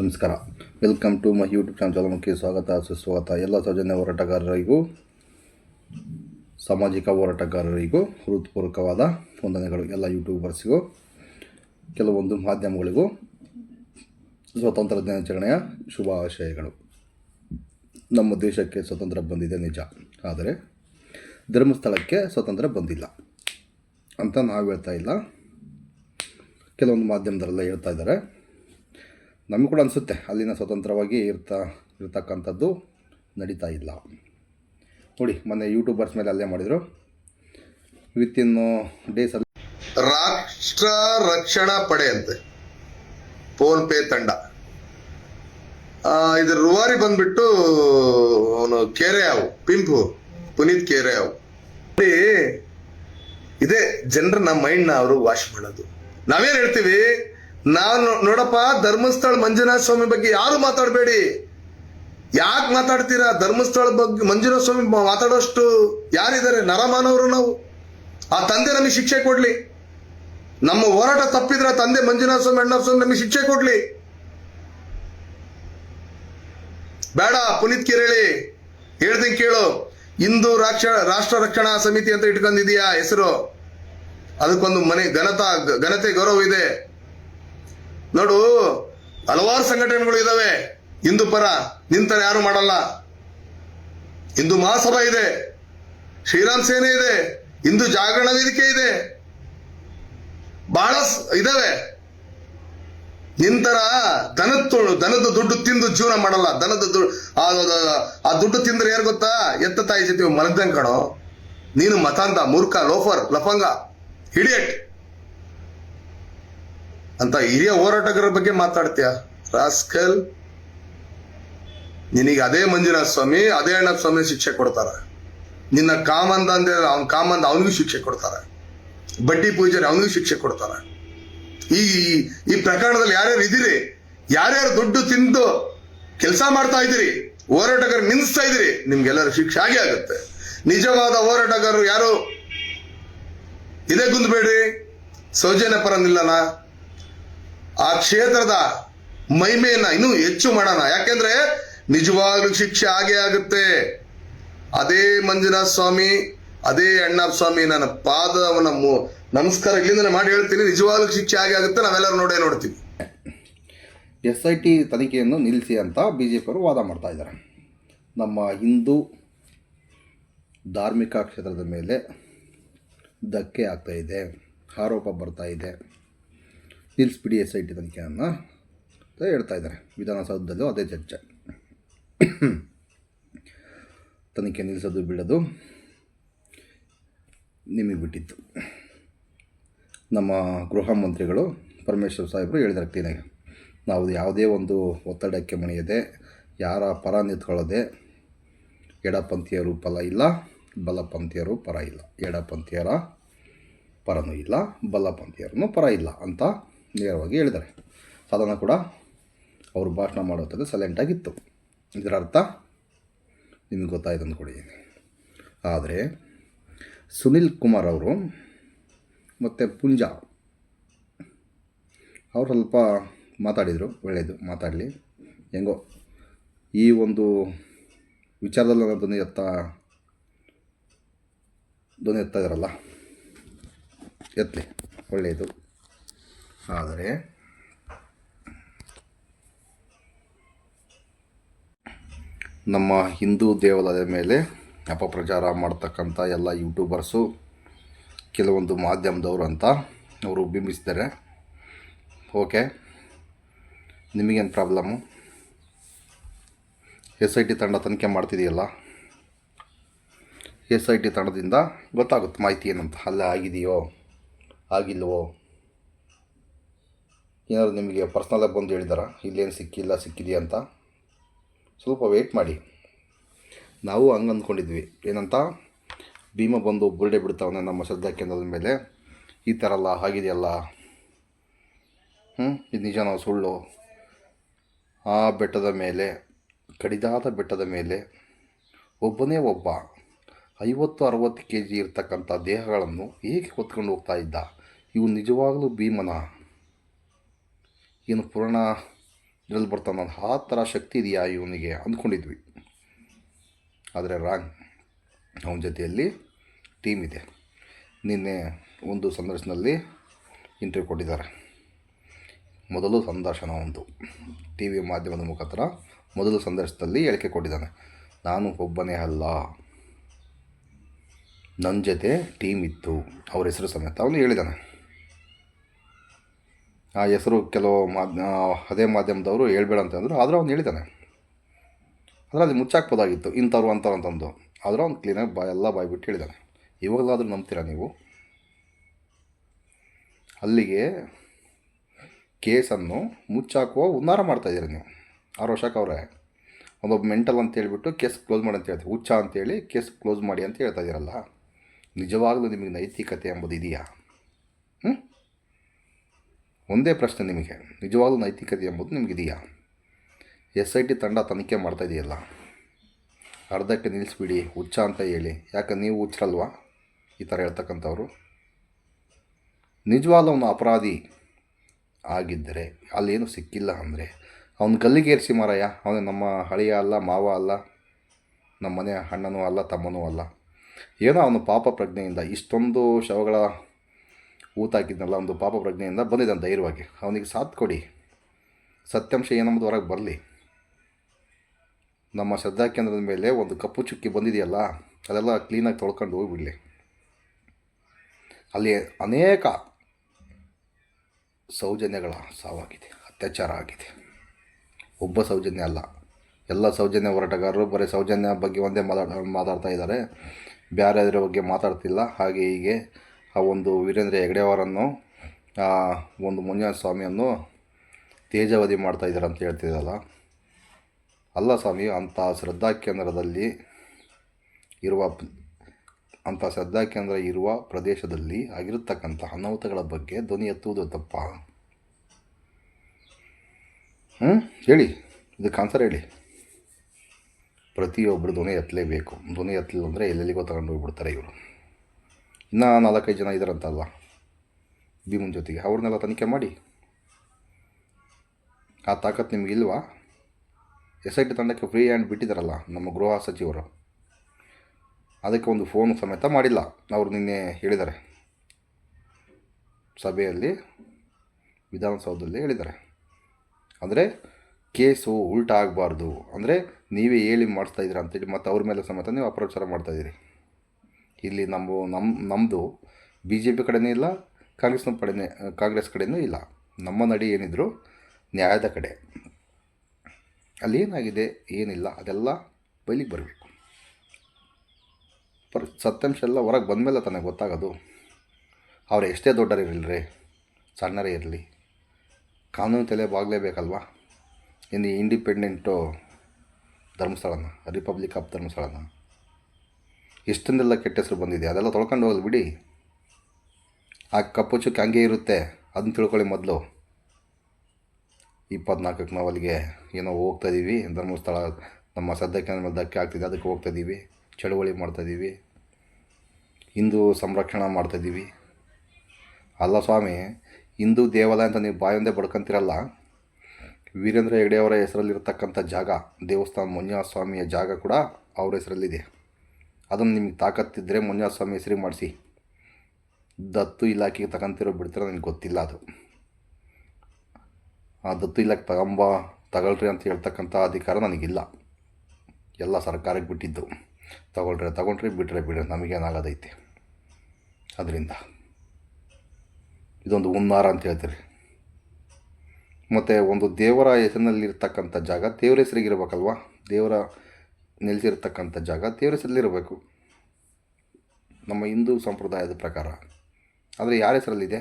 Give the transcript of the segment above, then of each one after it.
ನಮಸ್ಕಾರ. Welcome to my YouTube channel Chalamukhi. ಸ್ವಾಗತ, ಸುಸ್ವಾಗತ. ಎಲ್ಲ ಸೌಜನ್ಯ ಹೋರಾಟಗಾರರಿಗೂ, ಸಾಮಾಜಿಕ ಹೋರಾಟಗಾರರಿಗೂ, ಹೃತ್ಪೂರ್ವಕವಾದ ವಂದನೆಗಳು ಎಲ್ಲ ಯೂಟ್ಯೂಬರ್ಸ್ಗೂ ಕೆಲವೊಂದು ಮಾಧ್ಯಮಗಳಿಗೂ ಸ್ವತಂತ್ರ ದಿನಾಚರಣೆಯ ಶುಭಾಶಯಗಳು. ನಮ್ಮ ದೇಶಕ್ಕೆ ಸ್ವತಂತ್ರ ಬಂದಿದೆ ನಿಜ. ಆದರೆ ಧರ್ಮಸ್ಥಳಕ್ಕೆ ಸ್ವತಂತ್ರ ಬಂದಿಲ್ಲ ಅಂತ ನಾವು ಹೇಳ್ತಾ ಇಲ್ಲ. ಕೆಲವೊಂದು ಮಾಧ್ಯಮದಲ್ಲೆಲ್ಲ ಹೇಳ್ತಾ ಇದ್ದಾರೆ. ನಮಗೆ ಕೂಡ ಅನಿಸುತ್ತೆ ಅಲ್ಲಿನ ಸ್ವತಂತ್ರವಾಗಿ ಇರ್ತಾ ಇರ್ತಕ್ಕಂಥದ್ದು ನಡೀತಾ ಇಲ್ಲ. ನೋಡಿ ಮೊನ್ನೆ ಯೂಟ್ಯೂಬರ್ಸ್ ಮೇಲೆ ಅಲ್ಲೇ ಮಾಡಿದರು. ವಿತಿನ್ ಡೇಸಲ್ಲಿ ರಾಷ್ಟ್ರ ರಕ್ಷಣಾ ಪಡೆ ಅಂತೆ ಫೋನ್ ಪೇ ತಂಡ. ಇದ್ರ ರೂವಾರಿ ಬಂದ್ಬಿಟ್ಟು ಅವನು ಕೇರೆಯಾವು ಪಿಂಪು ಪುನೀತ್ ಕೆರೆ ನೋಡಿ, ಇದೇ ಜನರನ್ನ ಮೈಂಡ್ನ ಅವರು ವಾಶ್ ಮಾಡೋದು. ನಾವೇನ್ ಹೇಳ್ತೀವಿ? ನಾನು ನೋಡಪ್ಪ, ಧರ್ಮಸ್ಥಳ ಮಂಜುನಾಥ ಸ್ವಾಮಿ ಬಗ್ಗೆ ಯಾರು ಮಾತಾಡಬೇಡಿ. ಯಾಕೆ ಮಾತಾಡ್ತೀರಾ? ಧರ್ಮಸ್ಥಳ ಬಗ್ಗೆ ಮಂಜುನಾಥ ಸ್ವಾಮಿ ಮಾತಾಡೋಷ್ಟು ಯಾರಿದ್ದಾರೆ? ನರಮಾನವರು ನಾವು. ಆ ತಂದೆ ನಮಗೆ ಶಿಕ್ಷೆ ಕೊಡ್ಲಿ. ನಮ್ಮ ಹೋರಾಟ ತಪ್ಪಿದ್ರೆ ತಂದೆ ಮಂಜುನಾಥ ಸ್ವಾಮಿ ಅಣ್ಣ ಸ್ವಾಮಿ ನಮಗೆ ಶಿಕ್ಷೆ ಕೊಡ್ಲಿ. ಬೇಡ, ಪುನೀತ್ ಕಿರೇಳಿ ಹೇಳ್ತೀನಿ ಕೇಳು. ಹಿಂದೂ ರಾಕ್ಷ ರಾಷ್ಟ್ರ ರಕ್ಷಣಾ ಸಮಿತಿ ಅಂತ ಇಟ್ಕೊಂಡಿದೀಯಾ ಹೆಸರು. ಅದಕ್ಕೊಂದು ಮನೆ ಘನತಾ ಘನತೆ ಗೌರವ ಇದೆ. ನೋಡು, ಹಲವಾರು ಸಂಘಟನೆಗಳು ಇದಾವೆ. ಹಿಂದೂ ಪರ ನಿಂತರ ಯಾರು ಮಾಡಲ್ಲ. ಹಿಂದೂ ಮಹಾಸಭಾ ಇದೆ. ಶ್ರೀರಾಮ್ ಸೇನೆ ಇದೆ. ಹಿಂದೂ ಜಾಗರಣ ವೇದಿಕೆ ಇದೆ. ಬಹಳ ಇದಾವೆ. ನಿಂತರ ದನದ ತೋಳು ದನದ ದುಡ್ಡು ತಿಂದು ಜೀವನ ಮಾಡಲ್ಲ. ದನದ ಆ ದುಡ್ಡು ತಿಂದ್ರೆ ಯಾರು ಗೊತ್ತಾ? ಎತ್ತ ತಾಯಿ ಜೊತೆ ಮಲಗ್ದಂಗ್ ಕಣೋ. ನೀನು ಮತಾಂತ ಮೂರ್ಖ, ಲೋಫರ್, ಲಫಂಗ ಹಿಡಿಯಟ್ ಅಂತ ಹಿರಿಯ ಹೋರಾಟಗಾರರ ಬಗ್ಗೆ ಮಾತಾಡ್ತೀಯ? ರಾಸ್ಕಲ್, ನಿನಗೆ ಅದೇ ಮಂಜುನಾಥ ಸ್ವಾಮಿ, ಅದೇ ಅಣ್ಣ ಸ್ವಾಮಿ ಶಿಕ್ಷೆ ಕೊಡ್ತಾರ. ನಿನ್ನ ಕಾಮಂದ ಅಂದ್ರೆ ಅವ್ನ ಕಾಮಂದ ಅವನಿಗೂ ಶಿಕ್ಷೆ ಕೊಡ್ತಾರ. ಬಡ್ಡಿ ಪೂಜಾರಿ ಅವನಿಗೂ ಶಿಕ್ಷೆ ಕೊಡ್ತಾರ. ಈ ಈ ಪ್ರಕರಣದಲ್ಲಿ ಯಾರ್ಯಾರು ಇದ್ದೀರಿ? ಯಾರ್ಯಾರು ದುಡ್ಡು ತಿಂದು ಕೆಲಸ ಮಾಡ್ತಾ ಇದ್ದೀರಿ? ಹೋರಾಟಗಾರರು ನಿಂದಿಸ್ತಾ ಇದ್ದೀರಿ? ನಿಮ್ಗೆಲ್ಲರೂ ಶಿಕ್ಷೆ ಆಗೇ ಆಗುತ್ತೆ. ನಿಜವಾದ ಹೋರಾಟಗಾರರು ಯಾರು? ಇದೇ ಗುಂದ್ಬೇಡ್ರಿ ಸೌಜನ್ಯ ಪರ ನಿಲ್ಲನ? ಆ ಕ್ಷೇತ್ರದ ಮಹಿಮೆಯನ್ನ ಇನ್ನೂ ಹೆಚ್ಚು ಮಾಡೋಣ. ಯಾಕೆಂದ್ರೆ ನಿಜವಾಗ್ಲೂ ಶಿಕ್ಷೆ ಆಗೇ ಆಗುತ್ತೆ. ಅದೇ ಮಂಜುನಾಥ ಸ್ವಾಮಿ, ಅದೇ ಅಣ್ಣಪ್ಪ ಸ್ವಾಮಿ ನನ್ನ ಪಾದವನ್ನ ನಮಸ್ಕಾರ ಇಲ್ಲಿಂದ ಮಾಡಿ ಹೇಳ್ತೀನಿ. ನಿಜವಾಗ್ಲೂ ಶಿಕ್ಷೆ ಆಗೇ ಆಗುತ್ತೆ. ನಾವೆಲ್ಲರೂ ನೋಡೇ ನೋಡ್ತೀವಿ. ಎಸ್ ಐ ಟಿ ತನಿಖೆಯನ್ನು ನಿಲ್ಲಿಸಿ ಅಂತ ಬಿ ಜೆ ಪಿಯವರು ವಾದ ಮಾಡ್ತಾ ಇದ್ದಾರೆ. ನಮ್ಮ ಹಿಂದೂ ಧಾರ್ಮಿಕ ಕ್ಷೇತ್ರದ ಮೇಲೆ ಧಕ್ಕೆ ಆಗ್ತಾ ಇದೆ. ಆರೋಪ ಬರ್ತಾ ಇದೆ. ನಿಲ್ಲಿಸ್ಬಿಡಿ ಎಸ್ ಐ ಟಿ ತನಿಖೆಯನ್ನು ಅಂತ ಹೇಳ್ತಾ ಇದ್ದಾರೆ. ವಿಧಾನಸೌಧದಲ್ಲೂ ಅದೇ ಚರ್ಚೆ. ತನಿಖೆ ನಿಲ್ಲಿಸೋದು ಬಿಡೋದು ನಿಮಗೆ ಬಿಟ್ಟಿತ್ತು. ನಮ್ಮ ಗೃಹ ಮಂತ್ರಿಗಳು ಪರಮೇಶ್ವರ್ ಸಾಹೇಬರು ಹೇಳಿದಾರೆ ಕ್ಲೀನಾಗಿ. ನಾವು ಯಾವುದೇ ಒಂದು ಒತ್ತಡಕ್ಕೆ ಮಣಿಯದೆ, ಯಾರ ಪರ ನಿಂತ್ಕೊಳ್ಳೋದೆ ಎಡಪಂಥೀಯರು ಫಲ ಇಲ್ಲ ಬಲಪಂಥೀಯರು ಪರ ಇಲ್ಲ. ಎಡಪಂಥೀಯರ ಪರನೂ ಇಲ್ಲ ಬಲಪಂಥೀಯರನ್ನು ಪರ ಇಲ್ಲ ಅಂತ ನೇರವಾಗಿ ಹೇಳಿದ್ದಾರೆ. ಸಾಧನ ಕೂಡ ಅವರು ಭಾಷಣ ಮಾಡುವಂಥದ್ದು ಸೈಲೆಂಟಾಗಿತ್ತು ಇದರ ಅರ್ಥ ನಿಮಗೆ ಗೊತ್ತಾಯ್ತು ಅಂದ್ಕೊಡಿ ಆದರೆ ಸುನಿಲ್ ಕುಮಾರ್ ಅವರು ಮತ್ತು ಪುಂಜ ಅವರು ಸ್ವಲ್ಪ ಮಾತಾಡಿದರು, ಒಳ್ಳೆಯದು ಮಾತಾಡಲಿ. ಹೆಂಗೋ ಈ ಒಂದು ವಿಚಾರದಲ್ಲಿ ನನ್ನ ಧ್ವನಿ ಎತ್ತ ಧ್ವನಿ ಎತ್ತ ಇದ್ದಾರಲ್ಲ ಎತ್ತಲಿ ಒಳ್ಳೆಯದು. ಆದರೆ ನಮ್ಮ ಹಿಂದೂ ದೇವಾಲಯದ ಮೇಲೆ ಅಪಪ್ರಚಾರ ಮಾಡ್ತಕ್ಕಂಥ ಎಲ್ಲ ಯೂಟ್ಯೂಬರ್ಸು ಕೆಲವೊಂದು ಮಾಧ್ಯಮದವರು ಅಂತ ಅವರು ಬಿಂಬಿಸಿದ್ದಾರೆ. ಓಕೆ ನಿಮಗೇನು ಪ್ರಾಬ್ಲಮ್ಮು ಎಸ್ ಐ ಟಿ ತಂಡ ತನಿಖೆ ಮಾಡ್ತಿದೆಯಲ್ಲ? ಎಸ್ ಐ ಟಿ ತಂಡದಿಂದ ಗೊತ್ತಾಗುತ್ತೆ ಮಾಹಿತಿ ಏನಂತ. ಅಲ್ಲೇ ಆಗಿದೆಯೋ? ಆಗಿಲ್ವೋ? ಏನಾದ್ರು ನಿಮಗೆ ಪರ್ಸ್ನಲಾಗಿ ಬಂದು ಹೇಳಿದಾರ, ಇಲ್ಲೇನು ಸಿಕ್ಕಿಲ್ಲ, ಸಿಕ್ಕಿದೆಯಾ ಅಂತ, ಸ್ವಲ್ಪ ವೆಯ್ಟ್ ಮಾಡಿ. ನಾವು ಹಂಗೆ ಅಂದ್ಕೊಂಡಿದ್ವಿ. ಏನಂತ? ಭೀಮ ಬಂದು ಬುರುಡೆ ಬಿಡ್ತಾವನೆ ನಮ್ಮ ಶ್ರದ್ಧಾ ಕೇಂದ್ರದ ಮೇಲೆ. ಈ ಥರ ಅಲ್ಲ ಆಗಿದೆಯಲ್ಲ? ಹ್ಞೂ ಇದು ನಿಜ ನಾವು ಸುಳ್ಳು? ಆ ಬೆಟ್ಟದ ಮೇಲೆ, ಕಡಿದಾದ ಬೆಟ್ಟದ ಮೇಲೆ ಒಬ್ಬನೇ ಒಬ್ಬ ಐವತ್ತು, ಅರವತ್ತು ಕೆ ಜಿ ಇರ್ತಕ್ಕಂಥ ದೇಹಗಳನ್ನು ಹೇಗೆ ಹೊತ್ಕೊಂಡು ಹೋಗ್ತಾ ಇದ್ದ? ಇವು ನಿಜವಾಗಲೂ ಭೀಮನ? ಏನು ಪುರಾಣ ಇದರಲ್ಲಿ ಬರ್ತಾನ ಆ ಥರ ಶಕ್ತಿ ಇದೆಯಾ ಇವನಿಗೆ ಅಂದ್ಕೊಂಡಿದ್ವಿ. ಆದರೆ ರಾಂಗ್, ಅವನ ಜೊತೆಯಲ್ಲಿ ಟೀಮ್ ಇದೆ. ನಿನ್ನೆ ಒಂದು ಸಂದರ್ಶನದಲ್ಲಿ ಇಂಟರ್ವ್ಯೂ ಕೊಟ್ಟಿದ್ದಾರೆ. ಮೊದಲು ಸಂದರ್ಶನ ಒಂದು. ಟಿ ವಿ ಮಾಧ್ಯಮದ ಮುಖಾಂತರ ಮೊದಲು ಸಂದರ್ಶನದಲ್ಲಿ ಹೇಳಿಕೆ ಕೊಟ್ಟಿದ್ದಾನೆ. ನಾನು ಒಬ್ಬನೇ ಅಲ್ಲ. ನನ್ನ ಜೊತೆ ಟೀಮ್ ಇತ್ತು. ಅವ್ರ ಹೆಸರು ಸಮೇತ ಅವನು ಹೇಳಿದ್ದಾನೆ ಆ ಹೆಸರು ಕೆಲವು ಮಾಧ್ಯ ಅದೇ ಮಾಧ್ಯಮದವರು ಹೇಳ್ಬೇಡ ಅಂತಂದರು ಆದರೆ ಅವ್ನು ಹೇಳಿದ್ದಾನೆ ಆದರೆ ಅದು ಮುಚ್ಚಾಕ್ಬೋದಾಗಿತ್ತು. ಇಂಥವ್ರು ಅಂತವ್ರು ಅಂತಂದು ಆದರೂ ಅವ್ನು ಕ್ಲೀನಾಗಿ ಬಾ, ಎಲ್ಲ ಬಾಯ್ಬಿಟ್ಟು ಹೇಳಿದ್ದಾನೆ ಇವಾಗಲಾದರೂ ನಂಬ್ತೀರಾ ನೀವು? ಅಲ್ಲಿಗೆ ಕೇಸನ್ನು ಮುಚ್ಚಾಕುವ ಹುನ್ನಾರ ಮಾಡ್ತಾಯಿದ್ದೀರಿ ನೀವು. ಆರು ವರ್ಷಕ್ಕೆ ಅವರೇ. ಒಂದೊಬ್ಬ ಮೆಂಟಲ್ ಅಂತ ಹೇಳಿಬಿಟ್ಟು ಕೇಸ್ ಕ್ಲೋಸ್ ಮಾಡಿ ಅಂತ ಹೇಳ್ತೀವಿ ಹುಚ್ಚ ಅಂತೇಳಿ ಕೇಸ್ ಕ್ಲೋಸ್ ಮಾಡಿ ಅಂತ ಹೇಳ್ತಾ ಇದ್ದೀರಲ್ಲ. ನಿಜವಾಗಲೂ ನಿಮಗೆ ನೈತಿಕತೆ ಎಂಬುದು ಇದೆಯಾ? ಹ್ಞೂ ಒಂದೇ ಪ್ರಶ್ನೆ ನಿಮಗೆ. ನಿಜವಾದ ನೈತಿಕತೆ ಎಂಬುದು ನಿಮಗಿದೆಯಾ ಎಸ್ ಐ ಟಿ ತಂಡ ತನಿಖೆ ಮಾಡ್ತಾ ಇದೆಯಲ್ಲ. ಅರ್ಧಕ್ಕೆ ನಿಲ್ಲಿಸ್ಬಿಡಿ, ಹುಚ್ಚ ಅಂತ ಹೇಳಿ. ಯಾಕೆ ನೀವು ಹುಚ್ಚರಲ್ವಾ? ಈ ಥರ ಹೇಳ್ತಕ್ಕಂಥವ್ರು. ನಿಜವಾದ ಅವನು ಅಪರಾಧಿ ಆಗಿದ್ದರೆ ಅಲ್ಲೇನು ಸಿಕ್ಕಿಲ್ಲ ಅಂದರೆ, ಅವನು ಗಲ್ಲಿಗೇರಿಸಿ ಮಾರಯ್ಯ ಅವನು ನಮ್ಮ ಹಳೆಯ ಅಲ್ಲ, ಮಾವ ಅಲ್ಲ ನಮ್ಮ ಮನೆಯ ಅಣ್ಣನೂ ಅಲ್ಲ, ತಮ್ಮನೂ ಅಲ್ಲ. ಏನೋ ಅವನು ಪಾಪ ಪ್ರಜ್ಞೆಯಿಂದ ಇಷ್ಟೊಂದು ಶವಗಳ ಊತ ಹಾಕಿದ್ನಲ್ಲ ಒಂದು ಪಾಪ ಪ್ರಜ್ಞೆಯಿಂದ ಬಂದಿದ್ದಾನೆ ಧೈರ್ಯವಾಗಿ. ಅವನಿಗೆ ಸಾಥ್ ಕೊಡಿ. ಸತ್ಯಾಂಶ ಏನಂಬುದು ಹೊರಗೆ ಬರಲಿ. ನಮ್ಮ ಶ್ರದ್ಧಾ ಕೇಂದ್ರದ ಮೇಲೆ ಒಂದು ಕಪ್ಪು ಚುಕ್ಕಿ ಬಂದಿದೆಯಲ್ಲ, ಅದೆಲ್ಲ ಕ್ಲೀನಾಗಿ ತೊಳ್ಕೊಂಡು ಹೋಗಿಬಿಡಲಿ. ಅಲ್ಲಿ ಅನೇಕ ಸೌಜನ್ಯಗಳ ಸಾವಾಗಿದೆ, ಅತ್ಯಾಚಾರ ಆಗಿದೆ. ಒಬ್ಬ ಸೌಜನ್ಯ ಅಲ್ಲ. ಎಲ್ಲ ಸೌಜನ್ಯ ಹೋರಾಟಗಾರರು ಬರೀ ಸೌಜನ್ಯ ಬಗ್ಗೆ ಒಂದೇ ಮಾತಾಡ, ಮಾತಾಡ್ತಾ ಇದ್ದಾರೆ. ಬೇರೆ ಅದರ ಬಗ್ಗೆ ಮಾತಾಡ್ತಿಲ್ಲ. ಹಾಗೆ ಹೀಗೆ ಆ ಒಂದು ವೀರೇಂದ್ರ ಹೆಗಡೆಯವರನ್ನು, ಆ ಒಂದು ಮಂಜುನಾಥ ಸ್ವಾಮಿಯನ್ನು ತೇಜಾವಧಿ ಮಾಡ್ತಾ ಇದ್ದಾರೆ ಅಂತ ಹೇಳ್ತಿದ್ದಲ್ಲ ಅಲ್ಲ ಸ್ವಾಮಿ, ಅಂಥ ಶ್ರದ್ಧಾ ಕೇಂದ್ರದಲ್ಲಿ ಇರುವ ಅಂಥ ಶ್ರದ್ಧಾ ಕೇಂದ್ರ ಇರುವ ಪ್ರದೇಶದಲ್ಲಿ ಆಗಿರತಕ್ಕಂಥ ಅನಾಹುತಗಳ ಬಗ್ಗೆ ಧ್ವನಿ ಎತ್ತುವುದು ತಪ್ಪ? ಹ್ಞೂ ಹೇಳಿ, ಇದಕ್ಕೆ ಆನ್ಸರ್ ಹೇಳಿ. ಪ್ರತಿಯೊಬ್ಬರು ಧ್ವನಿ ಎತ್ತಲೇಬೇಕು. ಧ್ವನಿ ಎತ್ತಲಿಲ್ಲ ಅಂದರೆ ಎಲ್ಲೆಲ್ಲಿಗೋ ತಗೊಂಡು ಹೋಗ್ಬಿಡ್ತಾರೆ ಇವರು. ಇನ್ನೂ ನಾಲ್ಕೈದು ಜನ ಇದ್ದಾರಂತಲ್ಲ ಭೀಮನ್ ಜೊತೆಗೆ. ಅವ್ರನ್ನೆಲ್ಲ ತನಿಖೆ ಮಾಡಿ. ಆ ತಾಕತ್ತು ನಿಮಗಿಲ್ವಾ ಎಸ್ ಐ ಟಿ ತಂಡಕ್ಕೆ ಫ್ರೀ ಹ್ಯಾಂಡ್ ಬಿಟ್ಟಿದ್ದಾರಲ್ಲ ನಮ್ಮ ಗೃಹ ಸಚಿವರು. ಅದಕ್ಕೆ ಒಂದು ಫೋನ್ ಸಮೇತ ಮಾಡಿಲ್ಲ. ಅವರು ನಿನ್ನೆ ಹೇಳಿದ್ದಾರೆ. ಸಭೆಯಲ್ಲಿ, ವಿಧಾನಸೌಧದಲ್ಲಿ ಹೇಳಿದ್ದಾರೆ. ಅಂದರೆ, ಕೇಸು ಉಲ್ಟಾ ಆಗಬಾರ್ದು. ಅಂದರೆ, ನೀವೇ ಹೇಳಿ ಮಾಡಿಸ್ತಾ ಇದ್ದೀರಾ ಅಂತೇಳಿ ಮತ್ತು ಅವ್ರ ಮೇಲೆ ಸಮೇತ ನೀವು ಅಪ್ರಚಾರ ಮಾಡ್ತಾಯಿದ್ದೀರಿ ಇಲ್ಲಿ ನಮ್ಮ ನಮ್ಮ ನಮ್ಮದು ಬಿ ಜೆ ಪಿ ಕಡೆನೇ ಇಲ್ಲ, ಕಾಂಗ್ರೆಸ್ನ ಕಡೆನೇ, ಕಾಂಗ್ರೆಸ್ ಕಡೆಯೂ ಇಲ್ಲ. ನಮ್ಮ ನಡಿ ಏನಿದ್ರು ನ್ಯಾಯದ ಕಡೆ. ಅಲ್ಲಿ ಏನಾಗಿದೆ, ಏನಿಲ್ಲ, ಅದೆಲ್ಲ ಬಯಲಿಗೆ ಬರಬೇಕು. ಪರ್ ಸತ್ಯಾಂಶ ಎಲ್ಲ ಹೊರಗೆ ಬಂದಮೇಲೆ ತನಗೆ ಗೊತ್ತಾಗೋದು. ಅವ್ರು ಎಷ್ಟೇ ದೊಡ್ಡರು ಇರಲಿ ಸಣ್ಣರೇ ಇರಲಿ, ಕಾನೂನು ತಲೆ ಬಾಗಲೇಬೇಕಲ್ವಾ? ಇನ್ನು ಇಂಡಿಪೆಂಡೆಂಟು ಧರ್ಮಸ್ಥಳನ ರಿಪಬ್ಲಿಕ್ ಆಫ್ ಧರ್ಮಸ್ಥಳನ ಎಷ್ಟೊಂದೆಲ್ಲ ಕೆಟ್ಟ ಹೆಸರು ಬಂದಿದೆ, ಅದೆಲ್ಲ ತೊಳ್ಕೊಂಡು ಹೋಗಲಿ ಬಿಡಿ. ಆ ಕಪ್ಪು ಚುಕ್ಕೆ ಹಂಗೆ ಇರುತ್ತೆ, ಅದನ್ನ ತಿಳ್ಕೊಳ್ಳಿ ಮೊದಲು. ಇಪ್ಪತ್ನಾಲ್ಕಕ್ಕೆ ನಾವು ಅಲ್ಲಿಗೆ ಏನೋ ಹೋಗ್ತಾ ಇದ್ದೀವಿ ಧರ್ಮಸ್ಥಳ, ನಮ್ಮ ಸದ್ಯಕ್ಕೆ ಧಕ್ಕೆ ಆಗ್ತಿದೆ, ಅದಕ್ಕೆ ಹೋಗ್ತಾ ಇದ್ದೀವಿ ಚಳುವಳಿ ಮಾಡ್ತಾಯಿದ್ದೀವಿ ಹಿಂದೂ ಸಂರಕ್ಷಣೆ ಮಾಡ್ತಾಯಿದ್ದೀವಿ ಅಲ್ಲ ಸ್ವಾಮಿ, ಹಿಂದೂ ದೇವಾಲಯ ಅಂತ ನೀವು ಬಾಯಿಂದೆ ಬಡ್ಕೊತಿರಲ್ಲ, ವೀರೇಂದ್ರ ಹೆಗಡೆಯವರ ಹೆಸರಲ್ಲಿರ್ತಕ್ಕಂಥ ಜಾಗ, ದೇವಸ್ಥಾನ ಮಂಜುನಾಥ ಸ್ವಾಮಿಯ ಜಾಗ ಕೂಡ ಅವರ ಹೆಸರಲ್ಲಿದೆ. ಅದನ್ನು ನಿಮಗೆ ತಾಕತ್ತಿದ್ದರೆ ಸ್ವಾಮಿ ಹೆಸರಿಗೆ ಮಾಡಿಸಿ. ದತ್ತು ಇಲಾಖೆಗೆ ತಗೊಂತಿರೋ ಬಿಡ್ತಿರೋ ನನಗೆ ಗೊತ್ತಿಲ್ಲ ಅದು. ಆ ದತ್ತು ಇಲಾಖೆ ತಗೊಂಬ, ತಗೊಳ್ರಿ ಅಂತ ಹೇಳ್ತಕ್ಕಂಥ ಅಧಿಕಾರ ನನಗಿಲ್ಲ. ಎಲ್ಲ ಸರ್ಕಾರಕ್ಕೆ ಬಿಟ್ಟಿದ್ದು. ತಗೊಳ್ರಿ, ತಗೊಂಡ್ರಿ ಬಿಟ್ರೆ ಬಿಡ್ರಿ ನಮಗೇನಾಗೋದೈತೆ ಅದರಿಂದ. ಇದೊಂದು ಹುನ್ನಾರ ಅಂತ ಹೇಳ್ತೀರಿ. ಮತ್ತು ಒಂದು ದೇವರ ಹೆಸರಿನಲ್ಲಿರ್ತಕ್ಕಂಥ ಜಾಗ ದೇವರ ಹೆಸರಿಗಿರ್ಬೇಕಲ್ವಾ? ದೇವರ ನೆಲೆಸಿರ್ತಕ್ಕಂಥ ಜಾಗ ದೇವರ ನಮ್ಮ ಹಿಂದೂ ಸಂಪ್ರದಾಯದ ಪ್ರಕಾರ. ಆದರೆ ಯಾರ ಹೆಸರಲ್ಲಿದೆ?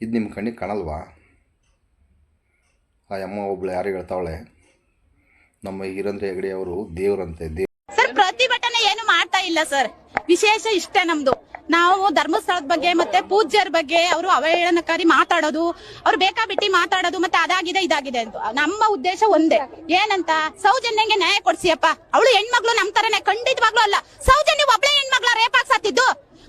ಇದು ನಿಮ್ಮ ಕಣ್ಣಿಗೆ ಕಾಣಲ್ವಾ? ಆ ಅಮ್ಮ ಒಬ್ಳು ಯಾರು ಹೇಳ್ತಾವಳೆ? ನಮ್ಮ ಹೀರೇಂದ್ರ ಹೆಗಡೆ ಅವರು ದೇವರಂತೆ, ದೇವ್ ಸರ್, ಪ್ರತಿಭಟನೆ ಏನು ಮಾಡ್ತಾ ಇಲ್ಲ ಸರ್. ವಿಶೇಷ ಇಷ್ಟ ನಮ್ದು. ನಾವು ಧರ್ಮಸ್ಥಳದ ಬಗ್ಗೆ ಮತ್ತೆ ಪೂಜ್ಯರ ಬಗ್ಗೆ ಅವರು ಅವಹೇಳನಕಾರಿ ಮಾತಾಡೋದು, ಅವ್ರು ಬೇಕಾಬಿಟ್ಟಿ ಮಾತಾಡೋದು ಮತ್ತೆ ಅದಾಗಿದೆ, ಇದಾಗಿದೆ ಅಂತ. ನಮ್ಮ ಉದ್ದೇಶ ಒಂದೇ. ಏನಂತ? ಸೌಜನ್ಯಂಗೆ ನ್ಯಾಯ ಕೊಡ್ಸಿಯಪ್ಪ. ಅವಳು ಹೆಣ್ಮಗ್ಳು ನಮ್ ತರನೇ, ಖಂಡಿತವಾಗ್ಲೂ ಅಲ್ಲ. ಸೌಜನ್ಯ ಒಬ್ಳೆ ಹೆಣ್ಮಗ್ಳ ರೇಪ್ ಹಾಕ್ಸತ್ತಿದ್ದು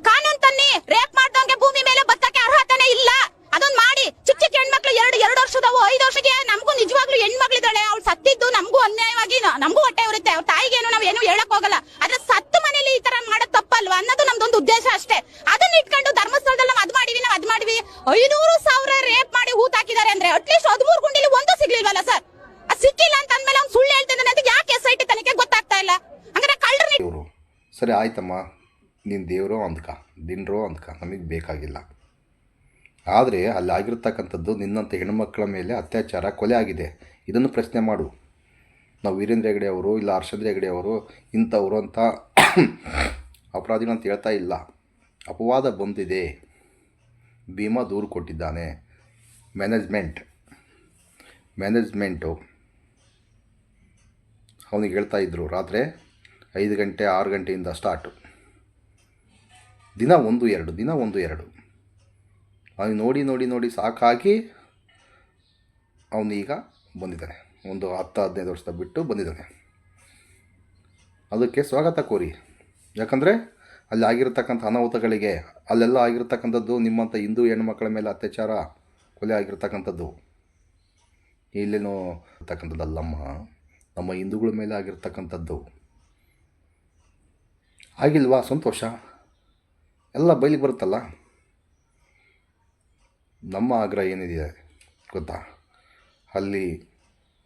ಕಾನೂನು ತನ್ನಿ, ರೇಪ್ ಮಾಡ್ದವಂಗೆ ಭೂಮಿ ಮೇಲೆ ಬತ್ತಕ್ಕೆ ಅರ್ಹತೆನೇ ಇಲ್ಲ. ಅದೊಂದ್ ಮಾಡಿ. ಚಿಕ್ಕ ಚಿಕ್ಕ ಹೆಣ್ಮಕ್ಳು ಎರಡು ಎರಡು ವರ್ಷದವು, ಐದು ವರ್ಷಕ್ಕೆ ನಮಗೂ ನಿಜವಾಗ್ಲೂ ಹೆಣ್ಮಕ್ಳಿದ್ದಾಳೆ ಅವ್ಳು ಸತ್ತಿದ್ದು ನಮಗೂ ಅನ್ಯಾಯವಾಗಿ ನಮಗೂ ಹೊಟ್ಟೆ ಉರುತ್ತೆ ಅವ್ರ ತಾಯಿಗೇನು ನಾವ್ ಏನು ಹೇಳಕ್ ಹೋಗಲ್ಲ ಆದ್ರೆ ಸತ್ತು ಮನೇಲಿ ಈ ತರ ಮಾಡೋದ್ ತಪ್ಪಲ್ವಾ ಅನ್ನೋದು ನಮ್ದೊಂದು ಉದ್ದೇಶ ಅಷ್ಟೇ ಅದನ್ನ ಇಟ್ಕೊಂಡು ಧರ್ಮಸ್ಥಳದಲ್ಲಿ ನಾವ್ ಅದ್ ಮಾಡಿವಿ ನಾವ್ ಅದ್ ಮಾಡಿವಿ ಐನೂರು ಸಾವಿರ ರೇಪ್ ಮಾಡಿ ಹೂತ್ ಹಾಕಿದ್ದಾರೆ ಅಂದ್ರೆ ಅಟ್ಲೀಸ್ಟ್ ಹದಿಮೂರು ಗುಂಡಿಲಿ ಒಂದು ಸಿಗ್ಲಿಲ್ವಲ್ಲ ಸರ್ ಅದ್ ಸಿಕ್ಕಿಲ್ಲ ಅಂತ ಅಂದ್ಮೇಲೆ ಅವ್ನು ಸುಳ್ಳು ಹೇಳ್ತಾನೆ ಅಂತ ಯಾಕೆ ಎಸ್ ಐ ಟಿ ತನಿಖೆ ಗೊತ್ತಾಗ್ತಾ ಇಲ್ಲ ಹಂಗಾರೆ ಕಳ್ಳರು ದೇವರು ಸರಿ ಆಯ್ತಮ್ಮ, ನೀನು ದೇವರು ಅಂದ್ಕ, ದಿನರೋ ಅಂದ್ಕ, ನಮಗೆ ಬೇಕಾಗಿಲ್ಲ. ಆದರೆ ಅಲ್ಲಿ ಆಗಿರ್ತಕ್ಕಂಥದ್ದು ನಿನ್ನಂಥ ಹೆಣ್ಮಕ್ಳ ಮೇಲೆ ಅತ್ಯಾಚಾರ, ಕೊಲೆ ಆಗಿದೆ. ಇದನ್ನು ಪ್ರಶ್ನೆ ಮಾಡು. ನಾವು ವೀರೇಂದ್ರ ಹೆಗಡೆ ಅವರು ಇಲ್ಲ ಹರ್ಷೇಂದ್ರ ಹೆಗಡೆ ಅವರು ಇಂಥವರು ಅಂತ ಅಪರಾಧಿಗಳು ಅಂತ ಹೇಳ್ತಾ ಇಲ್ಲ. ಅಪವಾದ ಬಂದಿದೆ. ಭೀಮಾ ದೂರು ಕೊಟ್ಟಿದ್ದಾನೆ. Management, management. ಅವನಿಗೆ ಹೇಳ್ತಾ ಇದ್ದರು ರಾತ್ರಿ ಐದು ಗಂಟೆ, ಆರು ಗಂಟೆಯಿಂದ ಸ್ಟಾರ್ಟು. ದಿನ ಒಂದು, ಎರಡು, ದಿನ ಒಂದು, ಎರಡು. ಅವನು ನೋಡಿ ನೋಡಿ ನೋಡಿ ಸಾಕಾಗಿ ಅವನೀಗ ಬಂದಿದ್ದಾನೆ. ಒಂದು ಹತ್ತು, ಹದಿನೈದು ವರ್ಷದ ಬಿಟ್ಟು ಬಂದಿದ್ದಾನೆ. ಅದಕ್ಕೆ ಸ್ವಾಗತ ಕೋರಿ. ಯಾಕಂದರೆ ಅಲ್ಲಿ ಆಗಿರತಕ್ಕಂಥ ಅನಾಹುತಗಳಿಗೆ, ಅಲ್ಲೆಲ್ಲ ಆಗಿರತಕ್ಕಂಥದ್ದು ನಿಮ್ಮಂಥ ಹಿಂದೂ ಹೆಣ್ಮಕ್ಳ ಮೇಲೆ ಅತ್ಯಾಚಾರ, ಕೊಲೆ ಆಗಿರ್ತಕ್ಕಂಥದ್ದು. ಇಲ್ಲೇನೋ ಇರ್ತಕ್ಕಂಥದ್ದಲ್ಲಮ್ಮ ನಮ್ಮ ಹಿಂದೂಗಳ ಮೇಲೆ ಆಗಿರ್ತಕ್ಕಂಥದ್ದು. ಆಗಿಲ್ವಾ? ಸಂತೋಷ. ಎಲ್ಲ ಬಯಲಿಗೆ ಬರುತ್ತಲ್ಲ? ನಮ್ಮ ಆಗ್ರಹ ಏನಿದೆ ಗೊತ್ತಾ? ಅಲ್ಲಿ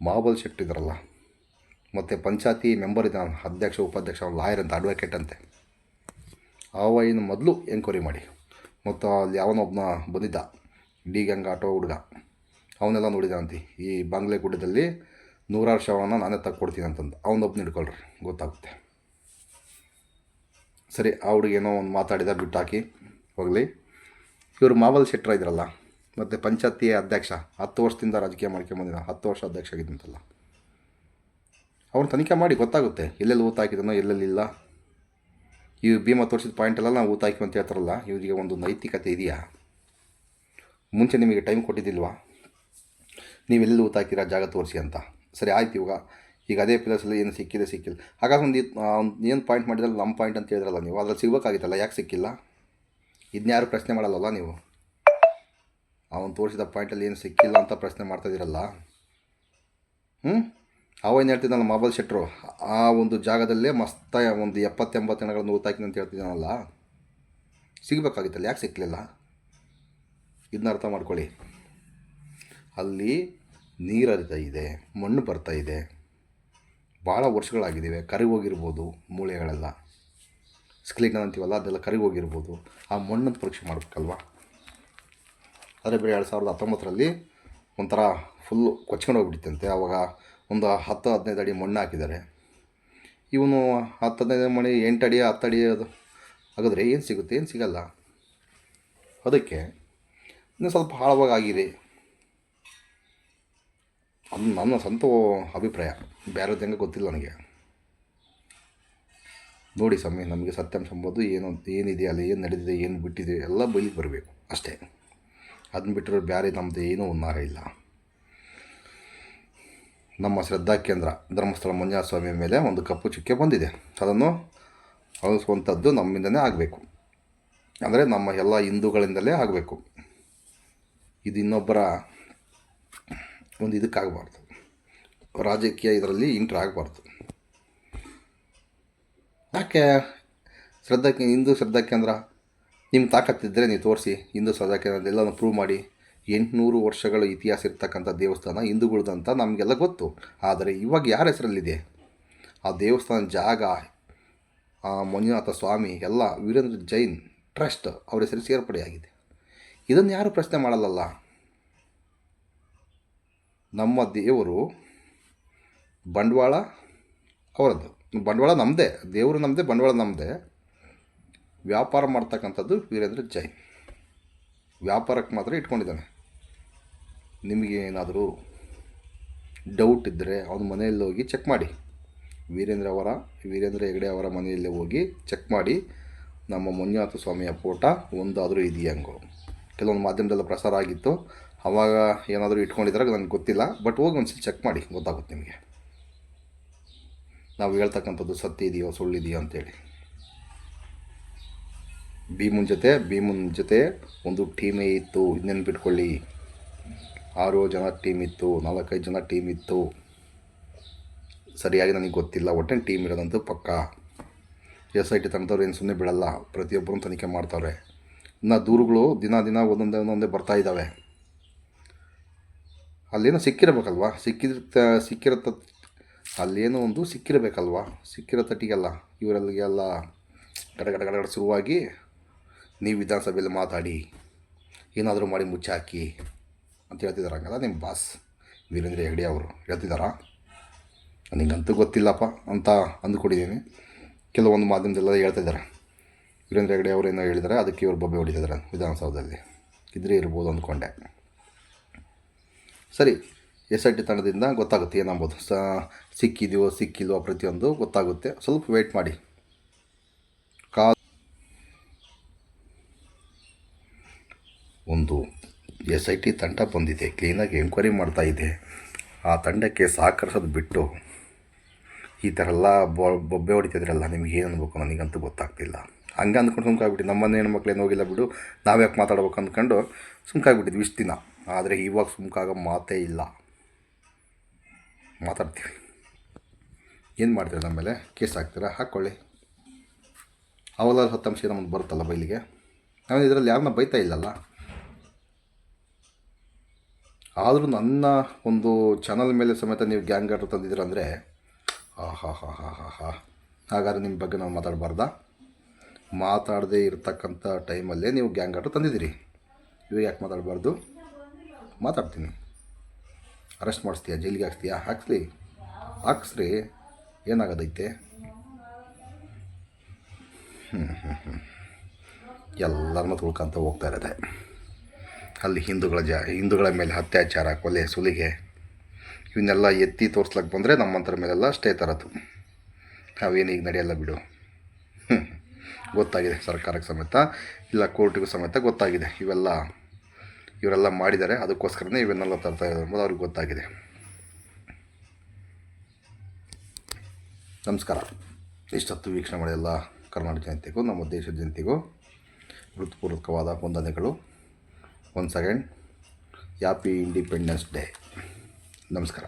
ಮಾಬಲ್ ಶೆಟ್ಟಿ ಇದ್ದಾರಲ್ಲ ಮತ್ತು ಪಂಚಾಯತಿ ಮೆಂಬರ್ ಇದ್ದಾನೆ, ಅಧ್ಯಕ್ಷ, ಉಪಾಧ್ಯಕ್ಷ ಲಾಯರ್ ಅಂತ ಅಡ್ವೊಕೇಟ್ ಅಂತೆ. ಅವ ಇನ್ನು ಮೊದಲು ಎಂಕ್ವೈರಿ ಮಾಡಿ. ಮತ್ತು ಅಲ್ಲಿ ಯಾವನೊಬ್ಬನ ಬಂದಿದ್ದ, ಡಿ ಗ್ಯಾಂಗ್ ಆಟೋ ಹುಡುಗ. ಅವನ್ನೆಲ್ಲ ನೋಡಿದ ಅಂತಿ ಈ ಬಾಂಗ್ಲೆ ಗುಡ್ಡದಲ್ಲಿ ನೂರಾರು ಶವನ ನಾನೇ ತಗೊಡ್ತೀನಿ ಅಂತಂದು. ಅವನೊಬ್ಬನ ಹಿಡ್ಕೊಳ್ರಿ, ಗೊತ್ತಾಗುತ್ತೆ. ಸರಿ, ಆ ಹುಡುಗೇನೋ ಒಂದು ಮಾತಾಡಿದ ಬಿಟ್ಟು ಹಾಕಿ ಹೋಗಲಿ. ಇವರು ಮಾವಲ್ ಶೆಟ್ರ ಇದ್ರಲ್ಲ, ಮತ್ತು ಪಂಚಾಯತಿಯ ಅಧ್ಯಕ್ಷ, ಹತ್ತು ವರ್ಷದಿಂದ ರಾಜಕೀಯ ಮಾಡ್ಕೊಂಬಂದಿದ್ದ ಹತ್ತು ವರ್ಷ ಅಧ್ಯಕ್ಷ ಆಗಿದ್ದಂತಲ್ಲ. ಅವ್ರು ತನಿಖೆ ಮಾಡಿ ಗೊತ್ತಾಗುತ್ತೆ, ಎಲ್ಲೆಲ್ಲಿ ಊತ ಎಲ್ಲೆಲ್ಲಿ ಇಲ್ಲ. ಈ ಭೀಮಾ ತೋರಿಸಿದ ಪಾಯಿಂಟೆಲ್ಲ ನಾವು ಊತ ಹಾಕಿ ಅಂತ ಹೇಳ್ತಾರಲ್ಲ, ಇವರಿಗೆ ಒಂದು ನೈತಿಕತೆ ಇದೆಯಾ? ಮುಂಚೆ ನಿಮಗೆ ಟೈಮ್ ಕೊಟ್ಟಿದ್ದಿಲ್ವಾ? ನೀವೆಲ್ಲೆಲ್ಲಿ ಊತ ಹಾಕಿರ, ಜಾಗ ತೋರಿಸಿ ಅಂತ. ಸರಿ, ಆಯ್ತು ಇವಾಗ. ಈಗ ಅದೇ ಪ್ಲೇಸಲ್ಲಿ ಏನು ಸಿಕ್ಕಿದೆ, ಸಿಕ್ಕಿಲ್ಲ. ಹಾಗಾಗಿ ಒಂದು ಏನು ಪಾಯಿಂಟ್ ಮಾಡಿದ್ರಲ್ಲ ನಮ್ಮ ಪಾಯಿಂಟ್ ಅಂತ ಹೇಳಿದ್ರಲ್ಲ ನೀವು? ಅದ್ರಲ್ಲಿ ಸಿಗಬೇಕಾಗಿತ್ತಲ್ಲ, ಯಾಕೆ ಸಿಕ್ಕಿಲ್ಲ? ಇದನ್ನ ಯಾರು ಪ್ರಶ್ನೆ ಮಾಡಲ್ಲಲ್ಲ ನೀವು? ಅವನು ತೋರಿಸಿದ ಪಾಯಿಂಟಲ್ಲಿ ಏನು ಸಿಕ್ಕಿಲ್ಲ ಅಂತ ಪ್ರಶ್ನೆ ಮಾಡ್ತಾಯಿದ್ದೀರಲ್ಲ ಹ್ಞೂ ಅವೇನು ಹೇಳ್ತಿದ್ದಾನಲ್ಲ ಮಾಬಲ್ ಶೆಟ್ರು? ಆ ಒಂದು ಜಾಗದಲ್ಲೇ ಮಸ್ತ ಒಂದು ಎಪ್ಪತ್ತೆಂಬತ್ತು ಜನಗಳನ್ನು ಊತಾಕಿ ಅಂತ ಹೇಳ್ತಿದ್ದಾನಲ್ಲ? ಸಿಗಬೇಕಾಗಿತ್ತಲ್ಲ, ಯಾಕೆ ಸಿಕ್ಕಲಿಲ್ಲ ಇದನ್ನ ಅರ್ಥ ಮಾಡ್ಕೊಳ್ಳಿ. ಅಲ್ಲಿ ನೀರು ಹರಿತಾ ಇದೆ, ಮಣ್ಣು ಬರ್ತಾ ಇದೆ. ಭಾಳ ವರ್ಷಗಳಾಗಿದ್ದಾವೆ ಕರಿಗೋಗಿರ್ಬೋದು ಮೂಳೆಗಳೆಲ್ಲ. ಸ್ಕ್ಲಿಟನ್ ಅಂತೀವಲ್ಲ, ಅದೆಲ್ಲ ಕರಿಗೋಗಿರ್ಬೋದು. ಆ ಮಣ್ಣನ್ನು ಪರೀಕ್ಷೆ ಮಾಡಬೇಕಲ್ವಾ? ಆದರೆ ಬೇರೆ ಎರಡು ಸಾವಿರದ ಹತ್ತೊಂಬತ್ತರಲ್ಲಿ ಒಂಥರ ಫುಲ್ಲು ಕೊಚ್ಕೊಂಡು ಹೋಗ್ಬಿಟ್ಟಿತ್ತಂತೆ. ಆವಾಗ ಒಂದು ಹತ್ತು, ಹದಿನೈದು ಅಡಿ ಮಣ್ಣು ಹಾಕಿದ್ದಾರೆ. ಇವನು ಹತ್ತು, ಹದಿನೈದು ಮಣಿ ಎಂಟು ಅಡಿ, ಹತ್ತು ಅಡಿ ಅದು ಹಾಗಾದರೆ ಏನು ಸಿಗುತ್ತೆ? ಏನು ಸಿಗಲ್ಲ. ಅದಕ್ಕೆ ಇನ್ನೂ ಸ್ವಲ್ಪ ಹಾಳವಾಗಿ ಆಗಿದೆ ಅದು ನನ್ನ ಸ್ವಂತ ಅಭಿಪ್ರಾಯ. ಹೆಂಗೆ ಗೊತ್ತಿಲ್ಲ ನನಗೆ. ನೋಡಿ ಸ್ವಾಮಿ, ನಮಗೆ ಸತ್ಯಾಂಶ ಅಂಬೋದು ಏನು, ಏನಿದೆ, ಅಲ್ಲಿ ಏನು ನಡೆದಿದೆ, ಏನು ಬಿಟ್ಟಿದೆ, ಎಲ್ಲ ಬೈಲಿಗೆ ಬರಬೇಕು ಅಷ್ಟೇ. ಅದನ್ನ ಬಿಟ್ಟರೆ ಬೇರೆ ನಮ್ಮದು ಏನೂ ಉನ್ನಾರ ಇಲ್ಲ. ನಮ್ಮ ಶ್ರದ್ಧಾ ಕೇಂದ್ರ ಧರ್ಮಸ್ಥಳ ಮಂಜುನಾಥ ಸ್ವಾಮಿ ಮೇಲೆ ಒಂದು ಕಪ್ಪು ಚುಕ್ಕೆ ಬಂದಿದೆ. ಅದನ್ನು ಅಳಿಸುವಂಥದ್ದು ನಮ್ಮಿಂದನೇ ಆಗಬೇಕು. ಅಂದರೆ ನಮ್ಮ ಎಲ್ಲ ಹಿಂದೂಗಳಿಂದಲೇ ಆಗಬೇಕು. ಇದು ಇನ್ನೊಬ್ಬರ ಒಂದು ಇದಕ್ಕಾಗಬಾರ್ದು. ರಾಜಕೀಯ ಇದರಲ್ಲಿ ಇಂಟ್ರ್ ಆಗಬಾರ್ದು. ಯಾಕೆ? ಶ್ರದ್ಧಾ ಹಿಂದೂ ಶ್ರದ್ಧಾ ಕೇಂದ್ರ ನಿಮ್ಗೆ ತಾಕತ್ತಿದ್ದರೆ ನೀವು ತೋರಿಸಿ ಹಿಂದೂ ಶ್ರದ್ಧಾ ಕೇಂದ್ರ ಎಲ್ಲನೂ ಪ್ರೂವ್ ಮಾಡಿ ಎಂಟುನೂರು ವರ್ಷಗಳ ಇತಿಹಾಸ ಇರ್ತಕ್ಕಂಥ ದೇವಸ್ಥಾನ ಹಿಂದೂಗಳದಂತ ನಮಗೆಲ್ಲ ಗೊತ್ತು. ಆದರೆ ಇವಾಗ ಯಾರ ಹೆಸರಲ್ಲಿದೆ? ಆ ದೇವಸ್ಥಾನ ಜಾಗ, ಆ ಮಂಜುನಾಥ ಸ್ವಾಮಿ, ಎಲ್ಲ ವೀರೇಂದ್ರ ಜೈನ್ ಟ್ರಸ್ಟ್ ಅವ್ರ ಹೆಸರು ಸೇರ್ಪಡೆಯಾಗಿದೆ ಇದನ್ನು ಯಾರು ಪ್ರಶ್ನೆ ಮಾಡಲ್ಲಲ್ಲ? ನಮ್ಮ ದೇವರು ಬಂಡವಾಳ ಅವರದ್ದು. ಬಂಡವಾಳ ನಮ್ಮದೇ ದೇವರು ನಮ್ಮದೇ ಬಂಡವಾಳ ನಮ್ಮದೇ ವ್ಯಾಪಾರ ಮಾಡ್ತಕ್ಕಂಥದ್ದು ವೀರೇಂದ್ರ ಜೈನ್. ವ್ಯಾಪಾರಕ್ಕೆ ಮಾತ್ರ ಇಟ್ಕೊಂಡಿದ್ದಾನೆ. ನಿಮಗೆ ಏನಾದರೂ ಡೌಟ್ ಇದ್ದರೆ ಅವನ ಮನೆಯಲ್ಲಿ ಹೋಗಿ ಚೆಕ್ ಮಾಡಿ. ವೀರೇಂದ್ರ ಅವರ, ವೀರೇಂದ್ರ ಹೆಗಡೆ ಅವರ ಮನೆಯಲ್ಲೇ ಹೋಗಿ ಚೆಕ್ ಮಾಡಿ. ನಮ್ಮ ಮಂಜುನಾಥ ಸ್ವಾಮಿಯ ಫೋಟ ಒಂದಾದರೂ ಇದೆಯಾ ಹಂಗೋ ಕೆಲವೊಂದು ಮಾಧ್ಯಮದಲ್ಲ ಪ್ರಸಾರ ಆಗಿತ್ತು. ಅವಾಗ ಏನಾದರೂ ಇಟ್ಕೊಂಡಿದ್ರೆ ನನಗೆ ಗೊತ್ತಿಲ್ಲ. ಬಟ್ ಹೋಗಿ ಒಂದ್ಸಲ ಚೆಕ್ ಮಾಡಿ, ಗೊತ್ತಾಗುತ್ತೆ ನಿಮಗೆ. ನಾವು ಹೇಳ್ತಕ್ಕಂಥದ್ದು ಸತ್ಯ ಇದೆಯೋ ಸುಳ್ಳಿದೆಯೋ ಅಂತೇಳಿ. ಭೀಮನ್ ಜೊತೆ ಭೀಮನ್ ಜೊತೆ ಒಂದು ಟೀಮೇ ಇತ್ತು. ನೆನ್ಪಿಟ್ಕೊಳ್ಳಿ. ಆರು ಜನ ಟೀಮ್ ಇತ್ತು, ನಾಲ್ಕೈದು ಜನ ಟೀಮ್ ಇತ್ತು. ಸರಿಯಾಗಿ ನನಗೆ ಗೊತ್ತಿಲ್ಲ. ಒಟ್ಟೆ ಟೀಮ್ ಇರೋದಂತೂ ಪಕ್ಕ. ಎಸ್ ಐ ಟಿ ತಂಡದವ್ರು ಏನು ಸುಮ್ಮನೆ ಬಿಡಲ್ಲ. ಪ್ರತಿಯೊಬ್ಬರೂ ತನಿಖೆ ಮಾಡ್ತಾವ್ರೆ. ಇನ್ನು ದೂರುಗಳು ದಿನ ದಿನ ಒಂದೊಂದೇ ಒಂದೊಂದೇ ಬರ್ತಾ ಇದ್ದಾವೆ ಅಲ್ಲೇನೋ ಸಿಕ್ಕಿರಬೇಕಲ್ವಾ? ಸಿಕ್ಕಿದ ಸಿಕ್ಕಿರೋ ತತ್ ಅಲ್ಲೇನೋ ಒಂದು ಸಿಕ್ಕಿರಬೇಕಲ್ವಾ? ಸಿಕ್ಕಿರೋ ತಟ್ಟಿಗೆಲ್ಲ, ಇವರಲ್ಲಿಗೆಲ್ಲ ಗಡಗಡ ಗಡಗಡ ಗಡ ಗಡ ಶುರುವಾಗಿ ನೀವು ವಿಧಾನಸಭೆಯಲ್ಲಿ ಮಾತಾಡಿ, ಏನಾದರೂ ಮಾಡಿ ಮುಚ್ಚಾಕಿ ಅಂತ ಹೇಳ್ತಿದ್ದಾರೆ ಹಂಗಲ್ಲ ನಿಮ್ಮ ಬಾಸ್ ವೀರೇಂದ್ರ ಹೆಗಡೆ ಅವರು ಹೇಳ್ತಿದ್ದಾರಾ ನನಗಂತೂ ಗೊತ್ತಿಲ್ಲಪ್ಪ ಅಂತ ಅಂದ್ಕೊಂಡಿದ್ದೀನಿ. ಕೆಲವೊಂದು ಮಾಧ್ಯಮದಲ್ಲ ಹೇಳ್ತಿದ್ದಾರೆ ವೀರೇಂದ್ರ ಹೆಗಡೆ ಅವರು ಏನೋ ಹೇಳಿದ್ದಾರೆ ಅದಕ್ಕೆ ಇವರು ಬೊಬ್ಬೆ ಹೊಡಿತಿದ್ದಾರೆ ವಿಧಾನಸೌಧದಲ್ಲಿ. ಇದ್ರೆ ಇರ್ಬೋದು ಅಂದ್ಕೊಂಡೆ. ಸರಿ ಎಸ್ ಐ ಟಿ ತಂಡದಿಂದ ಗೊತ್ತಾಗುತ್ತೆ ಏನಂಬೋದು ಸ, ಸಿಕ್ಕಿದೆಯೋ, ಸಿಕ್ಕಿಲ್ವೋ ಪ್ರತಿಯೊಂದು ಗೊತ್ತಾಗುತ್ತೆ. ಸ್ವಲ್ಪ ವೆಯ್ಟ್ ಮಾಡಿ. ಕಾ ಒಂದು ಎಸ್ ಐ ಟಿ ತಂಡ ಬಂದಿದೆ ಕ್ಲೀನಾಗಿ ಎಂಕ್ವೈರಿ ಮಾಡ್ತಾ ಇದೆ. ಆ ತಂಡಕ್ಕೆ ಸಹಕರಿಸೋದು ಬಿಟ್ಟು ಈ ಥರ ಎಲ್ಲ ಬೊಬ್ಬೆ ಹೊಡಿತಿದ್ರಲ್ಲ, ನಿಮ್ಗೆ ಏನು ಅನ್ಬೇಕು ನನಗಂತೂ ಗೊತ್ತಾಗ್ತಿಲ್ಲ. ಹಂಗೆ ಅಂದ್ಕೊಂಡು ಸುಮ್ಕಾಗ್ಬಿಟ್ಟು ಹೆಣ್ಣು ಮಕ್ಕಳೇನು ಹೋಗಿಲ್ಲ ಬಿಡು, ನಾವ್ಯಾಕೆ ಮಾತಾಡ್ಬೇಕು ಅಂದ್ಕೊಂಡು ಸುಮ್ಕಾಗ್ಬಿಟ್ಟಿದ್ವಿ ಇಷ್ಟು ದಿನ. ಆದರೆ ಇವಾಗ ಸುಮ್ಕಾಗೋ ಮಾತೇ ಇಲ್ಲ. ಮಾತಾಡ್ತೀವಿ. ಏನು ಮಾಡ್ತೀರಾ ನಮ್ಮ ಮೇಲೆ? ಕೇಸ್ ಹಾಕ್ತೀರಾ? ಹಾಕ್ಕೊಳ್ಳಿ ಅವೆಲ್ಲ ಹತ್ತು ಅಂಶ ನಮ್ಗೆ ಬರುತ್ತಲ್ಲ ಬೈಲಿಗೆ? ನಾನು ಇದರಲ್ಲಿ ಯಾರನ್ನ ಬೈತಾ ಇಲ್ಲಲ್ಲ? ಆದರೂ ನನ್ನ ಒಂದು ಚಾನಲ್ ಮೇಲೆ ಸಮೇತ ನೀವು ಗ್ಯಾಂಗ್ ಆರ್ಡರ್ ತಂದಿದ್ದೀರಂದರೆ ಅಂದರೆ ಹಾ ಹಾ ಹಾ ಹಾ ಹಾ ಹಾಗಾದ್ರೆ ನಿಮ್ಮ ಬಗ್ಗೆ ನಾವು ಮಾತಾಡಬಾರ್ದಾ? ಮಾತಾಡದೇ ಇರತಕ್ಕಂಥ ಟೈಮಲ್ಲೇ ನೀವು ಗ್ಯಾಂಗ್ ಆರ್ಡರ್ ತಂದಿದ್ದೀರಿ. ಇವಾಗ ಯಾಕೆ ಮಾತಾಡಬಾರ್ದು? ಮಾತಾಡ್ತೀನಿ. ಅರೆಸ್ಟ್ ಮಾಡಿಸ್ತೀಯಾ, ಜೈಲಿಗೆ ಹಾಕ್ತೀಯಾ ಹಾಕ್ಸ್ಲಿ. ಹಾಕ್ಸ್ರಿ. ಏನಾಗೋದೈತೆ? ಹ್ಞೂ ಹ್ಞೂ ಹ್ಞೂ ಎಲ್ಲರನ್ನ ತುಳ್ಕೊಂತ ಹೋಗ್ತಾ ಇರೋದೆ. ಅಲ್ಲಿ ಹಿಂದೂಗಳ ಜ, ಹಿಂದೂಗಳ ಮೇಲೆ ಅತ್ಯಾಚಾರ, ಕೊಲೆ, ಸುಲಿಗೆ, ಇವನ್ನೆಲ್ಲ ಎತ್ತಿ ತೋರ್ಸ್ಲಕ್ಕೆ ಬಂದರೆ ನಮ್ಮಂಥರ ಮೇಲೆಲ್ಲ ಸ್ಟೇ ತರೋದು. ನಾವೇನು ಈಗ ನಡೆಯಲ್ಲ ಬಿಡು. ಗೊತ್ತಾಗಿದೆ ಸರ್ಕಾರಕ್ಕೆ ಸಮೇತ, ಇಲ್ಲ ಕೋರ್ಟಿಗೂ ಸಮೇತ ಗೊತ್ತಾಗಿದೆ ಇವೆಲ್ಲ. ಇವರೆಲ್ಲ ಮಾಡಿದ್ದಾರೆ, ಅದಕ್ಕೋಸ್ಕರನೇ ಇವನ್ನೆಲ್ಲ ತರ್ತಾ ಇದ್ದಾರೆ ಎಂಬುದು ಅವ್ರಿಗೆ ಗೊತ್ತಾಗಿದೆ. ನಮಸ್ಕಾರ. ಇಷ್ಟೊತ್ತು ವೀಕ್ಷಣೆ ಮಾಡಿ ಎಲ್ಲ ಕರ್ನಾಟಕ ಜನತೆಗೂ, ನಮ್ಮ ದೇಶದ ಜನತೆಗೂ ಹೃತ್ಪೂರ್ವಕವಾದ ವಂದನೆಗಳು. One second happy independence day ನಮಸ್ಕಾರ.